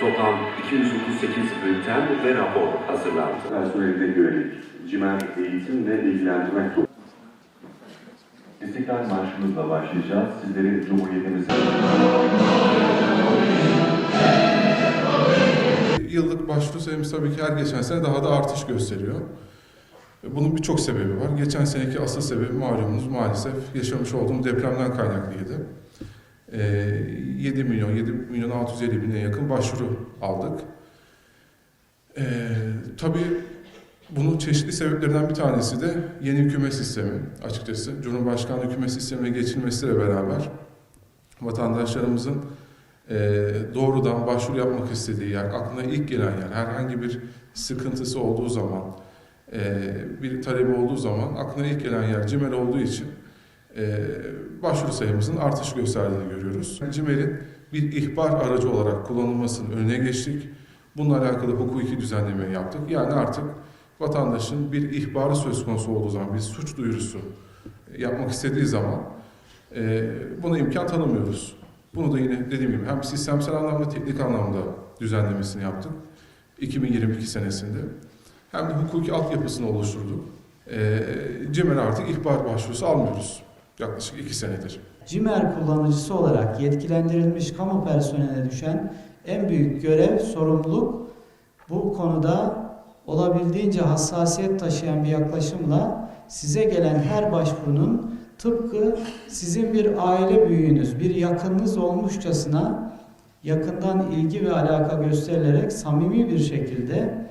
toplam 238 bülten ve rapor hazırlandı. personeline yönelik CİMER eğitim ve bilgilendirme. İstiklal Marşımızla başlayacağız. Sizleri Cumhuriyetimizin Yıllık başvuru sayımız tabii ki her geçen sene daha da artış gösteriyor. Bunun birçok sebebi var. Geçen seneki asıl sebebi malumunuz maalesef yaşamış olduğum depremden kaynaklıydı. Ee, 7 milyon, 7 milyon 650 bine yakın başvuru aldık. Ee, tabii bunun çeşitli sebeplerinden bir tanesi de yeni hükümet sistemi açıkçası. Cumhurbaşkanlığı hükümet sistemine geçilmesiyle beraber vatandaşlarımızın e, doğrudan başvuru yapmak istediği yer, aklına ilk gelen yer, herhangi bir sıkıntısı olduğu zaman, e, bir talebi olduğu zaman aklına ilk gelen yer CİMER olduğu için e, başvuru sayımızın artış gösterdiğini görüyoruz. CİMER'in bir ihbar aracı olarak kullanılmasının önüne geçtik. Bununla alakalı hukuki düzenleme yaptık. Yani artık vatandaşın bir ihbarı söz konusu olduğu zaman, bir suç duyurusu yapmak istediği zaman e, buna imkan tanımıyoruz. Bunu da yine dediğim gibi hem sistemsel anlamda, teknik anlamda düzenlemesini yaptık 2022 senesinde. Hem de hukuki altyapısını oluşturduk. E, CİMER artık ihbar başvurusu almıyoruz. Yaklaşık iki senedir. CİMER kullanıcısı olarak yetkilendirilmiş kamu personeline düşen en büyük görev, sorumluluk bu konuda olabildiğince hassasiyet taşıyan bir yaklaşımla size gelen her başvurunun tıpkı sizin bir aile büyüğünüz, bir yakınınız olmuşçasına yakından ilgi ve alaka gösterilerek samimi bir şekilde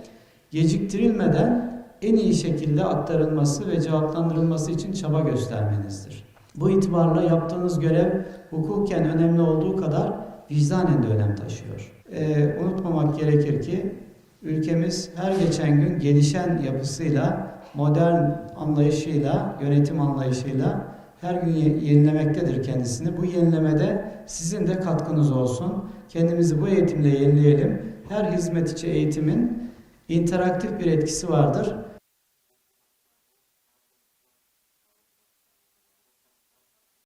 geciktirilmeden en iyi şekilde aktarılması ve cevaplandırılması için çaba göstermenizdir. Bu itibarla yaptığınız görev hukuken önemli olduğu kadar vicdanen de önem taşıyor. Ee, unutmamak gerekir ki ülkemiz her geçen gün gelişen yapısıyla, modern anlayışıyla, yönetim anlayışıyla her gün ye- yenilemektedir kendisini. Bu yenilemede sizin de katkınız olsun. Kendimizi bu eğitimle yenileyelim. Her hizmet içi eğitimin interaktif bir etkisi vardır.